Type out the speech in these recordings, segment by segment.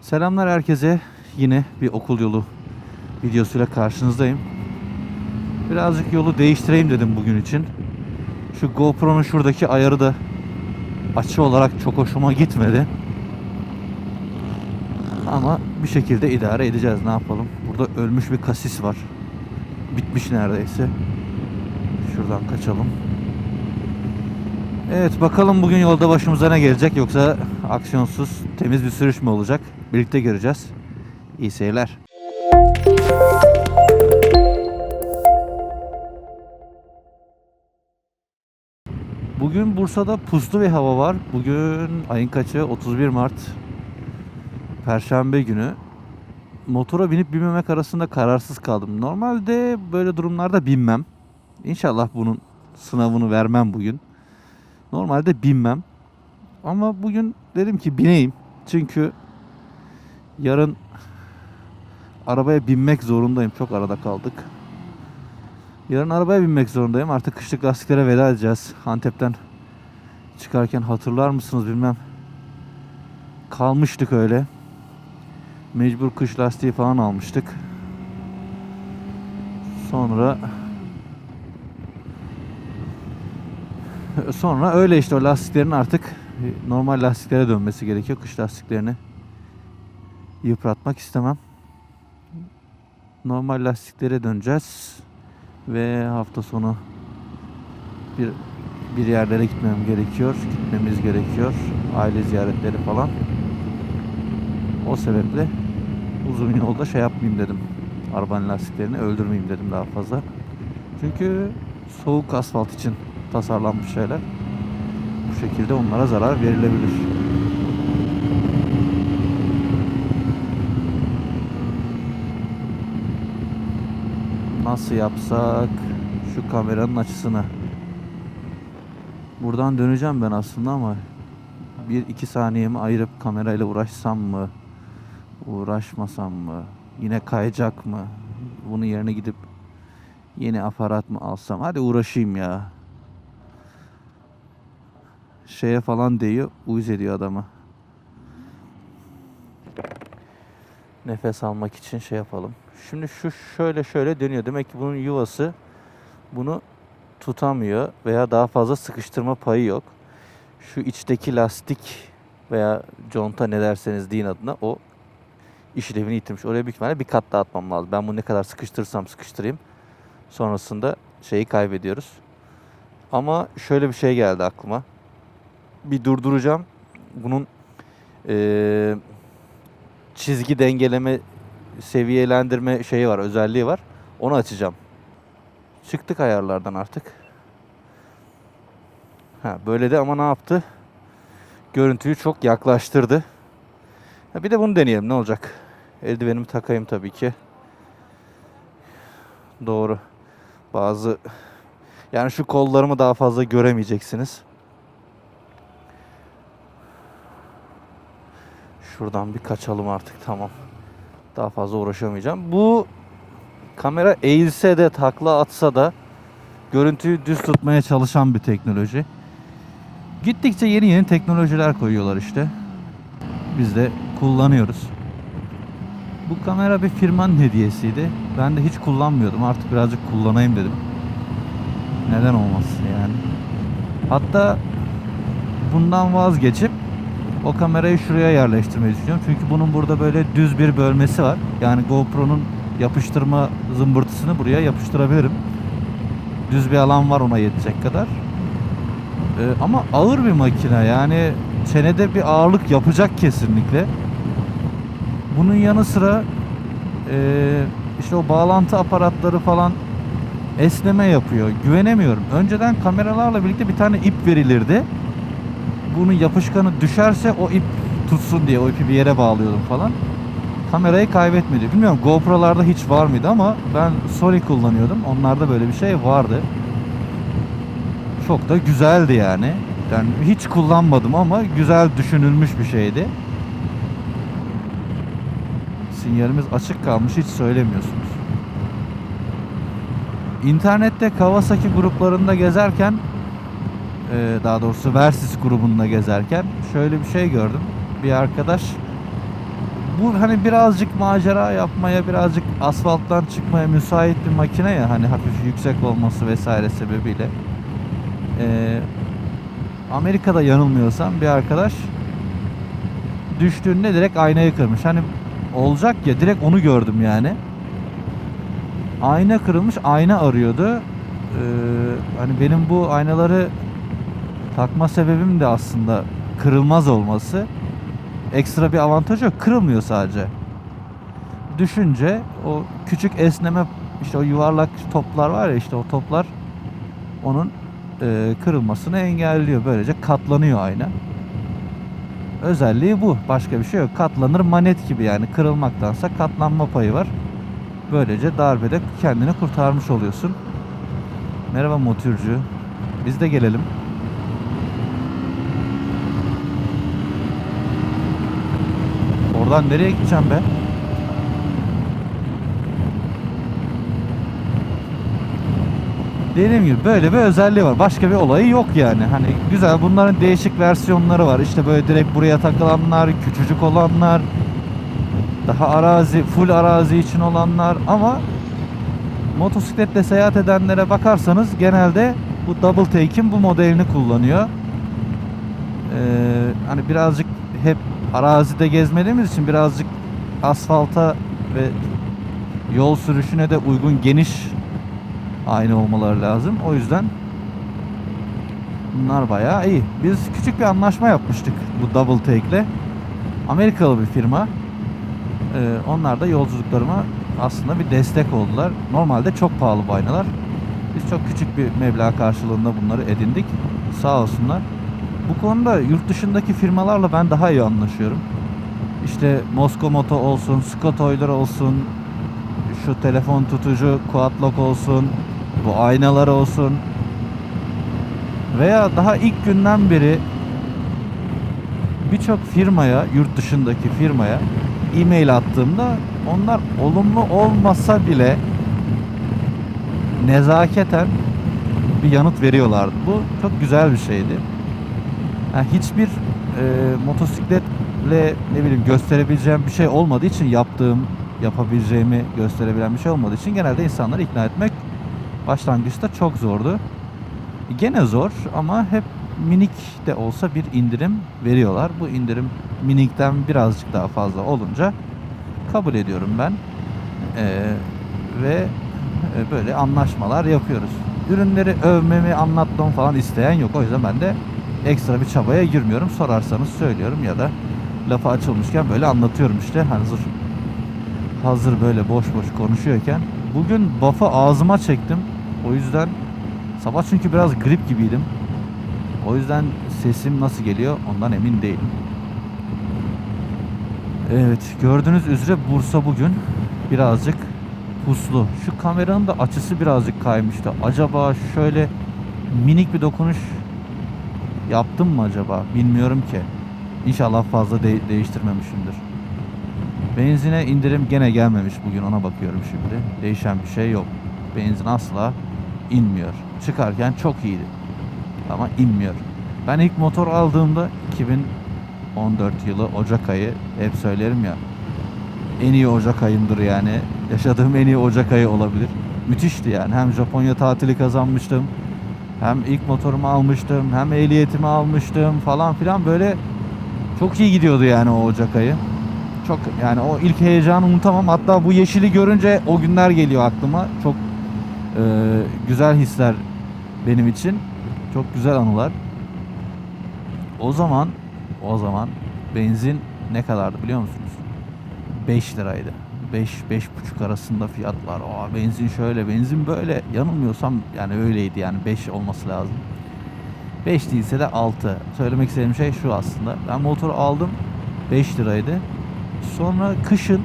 Selamlar herkese. Yine bir okul yolu videosuyla karşınızdayım. Birazcık yolu değiştireyim dedim bugün için. Şu GoPro'nun şuradaki ayarı da açı olarak çok hoşuma gitmedi. Ama bir şekilde idare edeceğiz. Ne yapalım? Burada ölmüş bir kasis var. Bitmiş neredeyse. Şuradan kaçalım. Evet bakalım bugün yolda başımıza ne gelecek yoksa aksiyonsuz temiz bir sürüş mü olacak? Birlikte göreceğiz. İyi seyirler. Bugün Bursa'da puslu bir hava var. Bugün ayın kaçı? 31 Mart. Perşembe günü. Motora binip binmemek arasında kararsız kaldım. Normalde böyle durumlarda binmem. İnşallah bunun sınavını vermem bugün. Normalde binmem. Ama bugün dedim ki bineyim. Çünkü yarın arabaya binmek zorundayım. Çok arada kaldık. Yarın arabaya binmek zorundayım. Artık kışlık lastiklere veda edeceğiz. Antep'ten çıkarken hatırlar mısınız bilmem. Kalmıştık öyle. Mecbur kış lastiği falan almıştık. Sonra Sonra öyle işte o lastiklerin artık normal lastiklere dönmesi gerekiyor. Kış lastiklerini yıpratmak istemem. Normal lastiklere döneceğiz. Ve hafta sonu bir bir yerlere gitmem gerekiyor. Gitmemiz gerekiyor. Aile ziyaretleri falan. O sebeple uzun yolda şey yapmayayım dedim. Arabanın lastiklerini öldürmeyeyim dedim daha fazla. Çünkü soğuk asfalt için tasarlanmış şeyler. Bu şekilde onlara zarar verilebilir. Nasıl yapsak şu kameranın açısını? Buradan döneceğim ben aslında ama bir iki saniyemi ayırıp kamerayla uğraşsam mı? Uğraşmasam mı? Yine kayacak mı? Bunun yerine gidip yeni aparat mı alsam? Hadi uğraşayım ya şeye falan değiyor. Uyuz ediyor adamı. Nefes almak için şey yapalım. Şimdi şu şöyle şöyle dönüyor. Demek ki bunun yuvası bunu tutamıyor veya daha fazla sıkıştırma payı yok. Şu içteki lastik veya conta ne derseniz deyin adına o işlevini yitirmiş. Oraya büyük ihtimalle bir kat daha atmam lazım. Ben bunu ne kadar sıkıştırırsam sıkıştırayım. Sonrasında şeyi kaybediyoruz. Ama şöyle bir şey geldi aklıma bir durduracağım. Bunun eee, çizgi dengeleme, seviyelendirme şeyi var, özelliği var. Onu açacağım. Çıktık ayarlardan artık. Ha, böyle de ama ne yaptı? Görüntüyü çok yaklaştırdı. Ha, bir de bunu deneyelim ne olacak? Eldivenimi takayım tabii ki. Doğru. Bazı yani şu kollarımı daha fazla göremeyeceksiniz. Şuradan bir kaçalım artık tamam. Daha fazla uğraşamayacağım. Bu kamera eğilse de takla atsa da görüntüyü düz tutmaya çalışan bir teknoloji. Gittikçe yeni yeni teknolojiler koyuyorlar işte. Biz de kullanıyoruz. Bu kamera bir firmanın hediyesiydi. Ben de hiç kullanmıyordum. Artık birazcık kullanayım dedim. Neden olmasın yani. Hatta bundan vazgeçip o kamerayı şuraya yerleştirmeyi düşünüyorum. Çünkü bunun burada böyle düz bir bölmesi var. Yani GoPro'nun yapıştırma zımbırtısını buraya yapıştırabilirim. Düz bir alan var ona yetecek kadar. Ee, ama ağır bir makine yani çenede bir ağırlık yapacak kesinlikle. Bunun yanı sıra e, işte o bağlantı aparatları falan esneme yapıyor. Güvenemiyorum. Önceden kameralarla birlikte bir tane ip verilirdi bunun yapışkanı düşerse o ip tutsun diye o ipi bir yere bağlıyordum falan. Kamerayı kaybetmedi. Bilmiyorum GoPro'larda hiç var mıydı ama ben Sony kullanıyordum. Onlarda böyle bir şey vardı. Çok da güzeldi yani. Yani hiç kullanmadım ama güzel düşünülmüş bir şeydi. Sinyalimiz açık kalmış hiç söylemiyorsunuz. İnternette Kawasaki gruplarında gezerken daha doğrusu Versys grubunda gezerken şöyle bir şey gördüm. Bir arkadaş bu hani birazcık macera yapmaya, birazcık asfalttan çıkmaya müsait bir makine ya hani hafif yüksek olması vesaire sebebiyle. Ee, Amerika'da yanılmıyorsam bir arkadaş düştüğünde direkt aynayı kırmış. Hani olacak ya direkt onu gördüm yani. Ayna kırılmış, ayna arıyordu. Ee, hani benim bu aynaları takma sebebim de aslında kırılmaz olması. Ekstra bir avantajı yok. Kırılmıyor sadece. Düşünce o küçük esneme işte o yuvarlak toplar var ya işte o toplar onun e, kırılmasını engelliyor. Böylece katlanıyor ayna. Özelliği bu. Başka bir şey yok. Katlanır manet gibi yani kırılmaktansa katlanma payı var. Böylece darbede kendini kurtarmış oluyorsun. Merhaba motorcu. Biz de gelelim. Oradan nereye gideceğim be? Dediğim gibi böyle bir özelliği var. Başka bir olayı yok yani. Hani güzel bunların değişik versiyonları var. İşte böyle direkt buraya takılanlar, küçücük olanlar, daha arazi, full arazi için olanlar ama motosikletle seyahat edenlere bakarsanız genelde bu double take'in bu modelini kullanıyor. Ee, hani birazcık hep arazide gezmediğimiz için birazcık asfalta ve yol sürüşüne de uygun geniş aynı olmaları lazım. O yüzden bunlar bayağı iyi. Biz küçük bir anlaşma yapmıştık bu double take ile. Amerikalı bir firma. Ee, onlar da yolculuklarıma aslında bir destek oldular. Normalde çok pahalı bu aynalar. Biz çok küçük bir meblağ karşılığında bunları edindik. Sağ olsunlar. Bu konuda yurt dışındaki firmalarla ben daha iyi anlaşıyorum. İşte Moskomoto olsun, Scott Euler olsun, şu telefon tutucu Quadlock olsun, bu aynalar olsun. Veya daha ilk günden beri birçok firmaya, yurt dışındaki firmaya e-mail attığımda onlar olumlu olmasa bile nezaketen bir yanıt veriyorlardı. Bu çok güzel bir şeydi. Yani hiçbir e, motosikletle ne bileyim gösterebileceğim bir şey olmadığı için yaptığım, yapabileceğimi gösterebilen bir şey olmadığı için genelde insanları ikna etmek başlangıçta çok zordu. Gene zor ama hep minik de olsa bir indirim veriyorlar. Bu indirim minikten birazcık daha fazla olunca kabul ediyorum ben. Ee, ve e, böyle anlaşmalar yapıyoruz. Ürünleri övmemi, anlatmamı falan isteyen yok. O yüzden ben de ekstra bir çabaya girmiyorum. Sorarsanız söylüyorum ya da lafı açılmışken böyle anlatıyorum işte. Hazır hazır böyle boş boş konuşuyorken. Bugün buff'ı ağzıma çektim. O yüzden sabah çünkü biraz grip gibiydim. O yüzden sesim nasıl geliyor ondan emin değilim. Evet gördüğünüz üzere Bursa bugün birazcık puslu. Şu kameranın da açısı birazcık kaymıştı. Acaba şöyle minik bir dokunuş yaptım mı acaba? Bilmiyorum ki. İnşallah fazla de- değiştirmemişimdir. Benzine indirim gene gelmemiş bugün ona bakıyorum şimdi. Değişen bir şey yok. Benzin asla inmiyor. Çıkarken çok iyiydi. Ama inmiyor. Ben ilk motor aldığımda 2014 yılı Ocak ayı hep söylerim ya. En iyi Ocak ayımdır yani. Yaşadığım en iyi Ocak ayı olabilir. Müthişti yani. Hem Japonya tatili kazanmıştım. Hem ilk motorumu almıştım. Hem ehliyetimi almıştım falan filan böyle çok iyi gidiyordu yani o Ocak ayı. Çok yani o ilk heyecanı unutamam. Hatta bu yeşili görünce o günler geliyor aklıma. Çok e, güzel hisler benim için. Çok güzel anılar. O zaman o zaman benzin ne kadardı biliyor musunuz? 5 liraydı. 5 5,5 arasında fiyatlar. Aa benzin şöyle, benzin böyle. Yanılmıyorsam yani öyleydi yani 5 olması lazım. 5 değilse de 6. Söylemek istediğim şey şu aslında. Ben motoru aldım 5 liraydı. Sonra kışın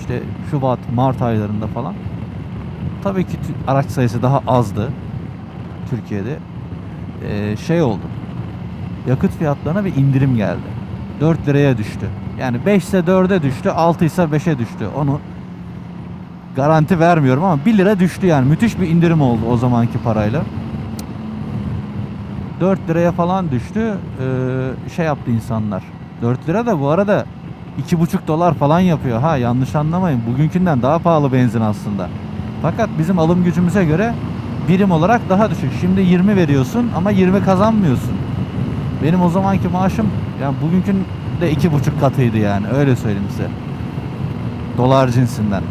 işte Şubat, Mart aylarında falan tabii ki araç sayısı daha azdı Türkiye'de. Ee, şey oldu. Yakıt fiyatlarına bir indirim geldi. 4 liraya düştü. Yani 5 ise 4'e düştü, 6 ise 5'e düştü. Onu garanti vermiyorum ama 1 lira düştü yani. Müthiş bir indirim oldu o zamanki parayla. 4 liraya falan düştü. Ee, şey yaptı insanlar. 4 lira da bu arada 2,5 dolar falan yapıyor. Ha yanlış anlamayın. Bugünkünden daha pahalı benzin aslında. Fakat bizim alım gücümüze göre birim olarak daha düşük. Şimdi 20 veriyorsun ama 20 kazanmıyorsun. Benim o zamanki maaşım yani bugünkün de iki buçuk katıydı yani öyle söyleyeyim size. Dolar cinsinden.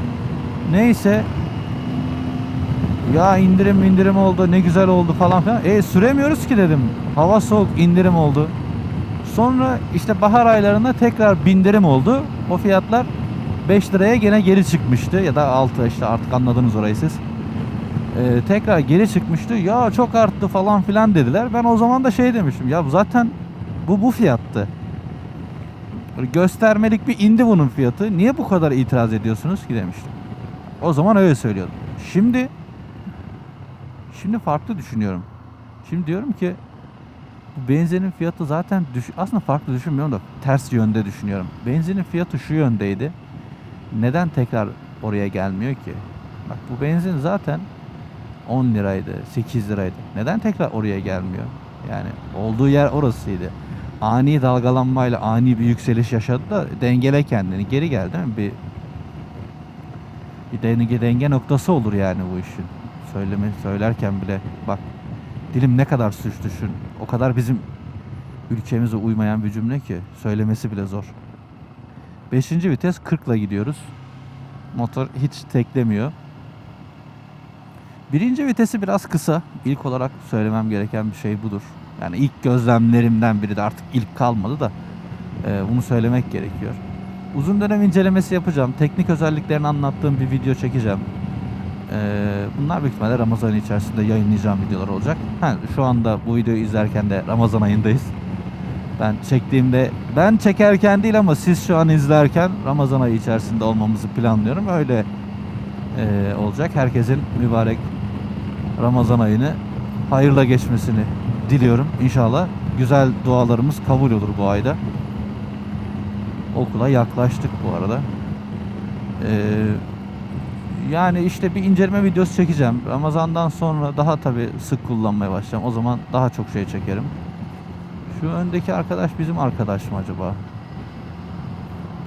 Neyse ya indirim indirim oldu ne güzel oldu falan filan. E süremiyoruz ki dedim. Hava soğuk indirim oldu. Sonra işte bahar aylarında tekrar bindirim oldu. O fiyatlar 5 liraya gene geri çıkmıştı ya da 6 işte artık anladınız orayı siz. Ee, tekrar geri çıkmıştı. Ya çok arttı falan filan dediler. Ben o zaman da şey demiştim. Ya zaten bu bu fiyattı. Göstermelik bir indi bunun fiyatı. Niye bu kadar itiraz ediyorsunuz ki demiştim. O zaman öyle söylüyordum. Şimdi şimdi farklı düşünüyorum. Şimdi diyorum ki bu benzinin fiyatı zaten düş aslında farklı düşünmüyorum da ters yönde düşünüyorum. Benzinin fiyatı şu yöndeydi. Neden tekrar oraya gelmiyor ki? Bak bu benzin zaten 10 liraydı, 8 liraydı. Neden tekrar oraya gelmiyor? Yani olduğu yer orasıydı. Ani dalgalanmayla ani bir yükseliş yaşadı da dengele kendini. Geri geldi değil mi? Bir bir denge, denge noktası olur yani bu işin. Söyleme, söylerken bile bak dilim ne kadar suç düşün. O kadar bizim ülkemize uymayan bir cümle ki söylemesi bile zor. Beşinci vites 40 ile gidiyoruz. Motor hiç teklemiyor. Birinci vitesi biraz kısa. İlk olarak söylemem gereken bir şey budur. Yani ilk gözlemlerimden biri de artık ilk kalmadı da e, bunu söylemek gerekiyor. Uzun dönem incelemesi yapacağım. Teknik özelliklerini anlattığım bir video çekeceğim. E, bunlar büyük ihtimalle Ramazan ayı içerisinde yayınlayacağım videolar olacak. Ha, şu anda bu videoyu izlerken de Ramazan ayındayız. Ben çektiğimde ben çekerken değil ama siz şu an izlerken Ramazan ayı içerisinde olmamızı planlıyorum. Öyle e, olacak. Herkesin mübarek Ramazan ayını hayırla geçmesini diliyorum. İnşallah güzel dualarımız kabul olur bu ayda. Okula yaklaştık bu arada. Ee, yani işte bir inceleme videosu çekeceğim. Ramazandan sonra daha tabi sık kullanmaya başlayacağım. O zaman daha çok şey çekerim. Şu öndeki arkadaş bizim arkadaş mı acaba?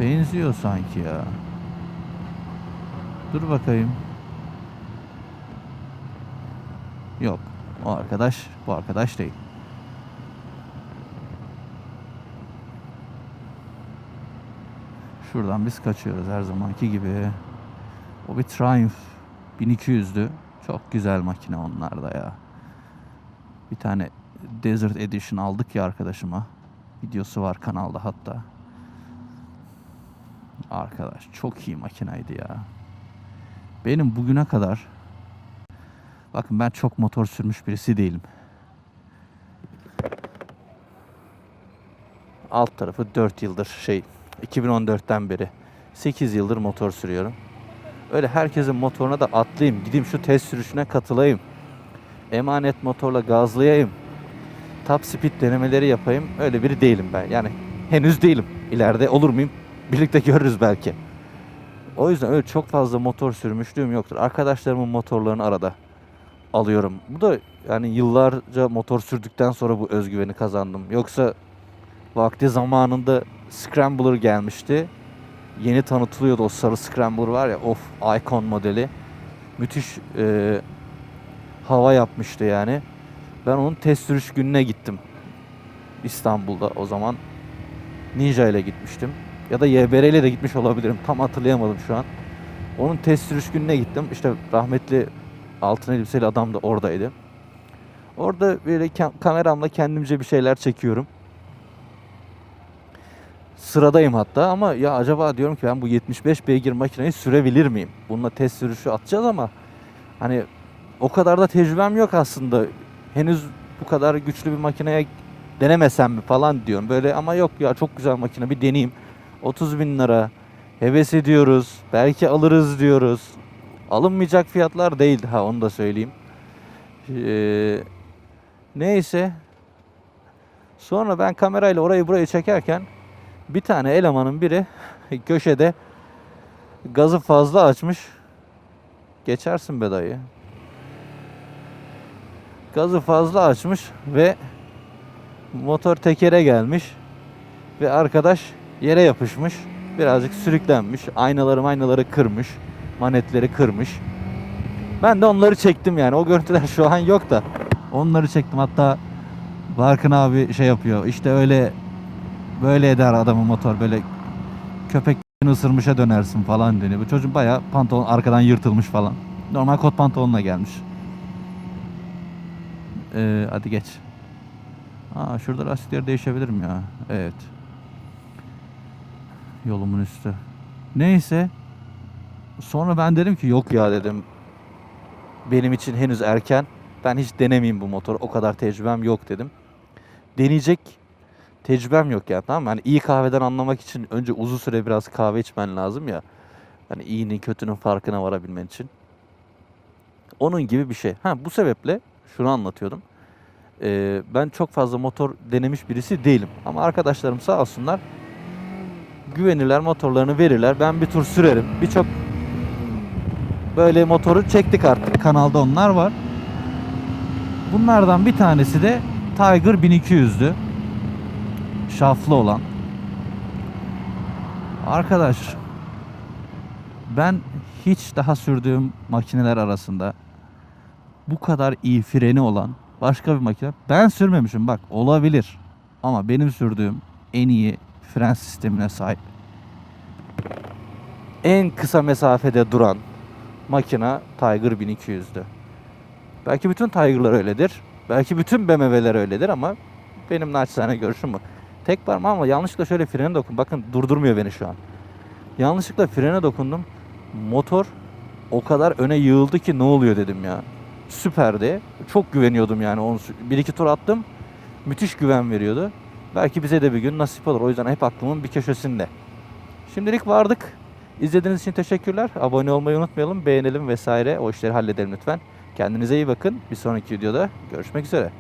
Benziyor sanki ya. Dur bakayım. Yok. O arkadaş bu arkadaş değil. Şuradan biz kaçıyoruz her zamanki gibi. O bir Triumph 1200'dü. Çok güzel makine onlar da ya. Bir tane Desert Edition aldık ya arkadaşıma. Videosu var kanalda hatta. Arkadaş çok iyi makinaydı ya. Benim bugüne kadar bakın ben çok motor sürmüş birisi değilim. Alt tarafı 4 yıldır şey 2014'ten beri 8 yıldır motor sürüyorum. Öyle herkesin motoruna da atlayayım, gideyim şu test sürüşüne katılayım. Emanet motorla gazlayayım. Top speed denemeleri yapayım. Öyle biri değilim ben. Yani henüz değilim. İleride olur muyum? Birlikte görürüz belki. O yüzden öyle çok fazla motor sürmüşlüğüm yoktur. Arkadaşlarımın motorlarını arada alıyorum. Bu da yani yıllarca motor sürdükten sonra bu özgüveni kazandım. Yoksa vakti zamanında Scrambler gelmişti. Yeni tanıtılıyordu o sarı Scrambler var ya of Icon modeli. Müthiş e, hava yapmıştı yani. Ben onun test sürüş gününe gittim. İstanbul'da o zaman. Ninja ile gitmiştim. Ya da YBR ile de gitmiş olabilirim. Tam hatırlayamadım şu an. Onun test sürüş gününe gittim. İşte rahmetli altın elbiseli adam da oradaydı. Orada böyle kameramla kendimce bir şeyler çekiyorum. Sıradayım hatta ama ya acaba diyorum ki ben bu 75 beygir makineyi sürebilir miyim? Bununla test sürüşü atacağız ama hani o kadar da tecrübem yok aslında. Henüz bu kadar güçlü bir makineye denemesem mi falan diyorum. Böyle ama yok ya çok güzel makine bir deneyeyim. 30 bin lira heves ediyoruz. Belki alırız diyoruz. Alınmayacak fiyatlar değil ha onu da söyleyeyim. Ee, neyse. Sonra ben kamerayla orayı burayı çekerken bir tane elemanın biri köşede gazı fazla açmış. Geçersin be dayı. Gazı fazla açmış ve motor tekere gelmiş ve arkadaş yere yapışmış. Birazcık sürüklenmiş. Aynaları aynaları kırmış. Manetleri kırmış. Ben de onları çektim yani. O görüntüler şu an yok da. Onları çektim. Hatta Barkın abi şey yapıyor. İşte öyle böyle eder adamın motor. Böyle köpek ısırmışa dönersin falan deniyor. Bu çocuk bayağı pantolon arkadan yırtılmış falan. Normal kot pantolonla gelmiş. Ee, hadi geç. Aa şurada lastikleri değişebilirim ya. Evet. Yolumun üstü. Neyse. Sonra ben dedim ki yok ya dedim. Benim için henüz erken. Ben hiç denemeyeyim bu motoru. O kadar tecrübem yok dedim. Deneyecek tecrübem yok ya tamam mı? Hani iyi kahveden anlamak için önce uzun süre biraz kahve içmen lazım ya. Hani iyinin kötünün farkına varabilmen için. Onun gibi bir şey. Ha bu sebeple şunu anlatıyordum. Ee, ben çok fazla motor denemiş birisi değilim. Ama arkadaşlarım sağ olsunlar güvenirler motorlarını verirler. Ben bir tur sürerim. Birçok böyle motoru çektik artık. Kanalda onlar var. Bunlardan bir tanesi de Tiger 1200'dü. Şaflı olan. Arkadaş ben hiç daha sürdüğüm makineler arasında bu kadar iyi freni olan başka bir makine ben sürmemişim bak olabilir ama benim sürdüğüm en iyi fren sistemine sahip. En kısa mesafede duran makina Tiger 1200'dü. Belki bütün Tiger'lar öyledir. Belki bütün BMW'ler öyledir ama benim naçizane görüşüm bu. Tek parmağımla yanlışlıkla şöyle frene dokun. Bakın durdurmuyor beni şu an. Yanlışlıkla frene dokundum. Motor o kadar öne yığıldı ki ne oluyor dedim ya. Süperdi. Çok güveniyordum yani. Bir iki tur attım. Müthiş güven veriyordu. Belki bize de bir gün nasip olur. O yüzden hep aklımın bir köşesinde. Şimdilik vardık. İzlediğiniz için teşekkürler. Abone olmayı unutmayalım. Beğenelim vesaire. O işleri halledelim lütfen. Kendinize iyi bakın. Bir sonraki videoda görüşmek üzere.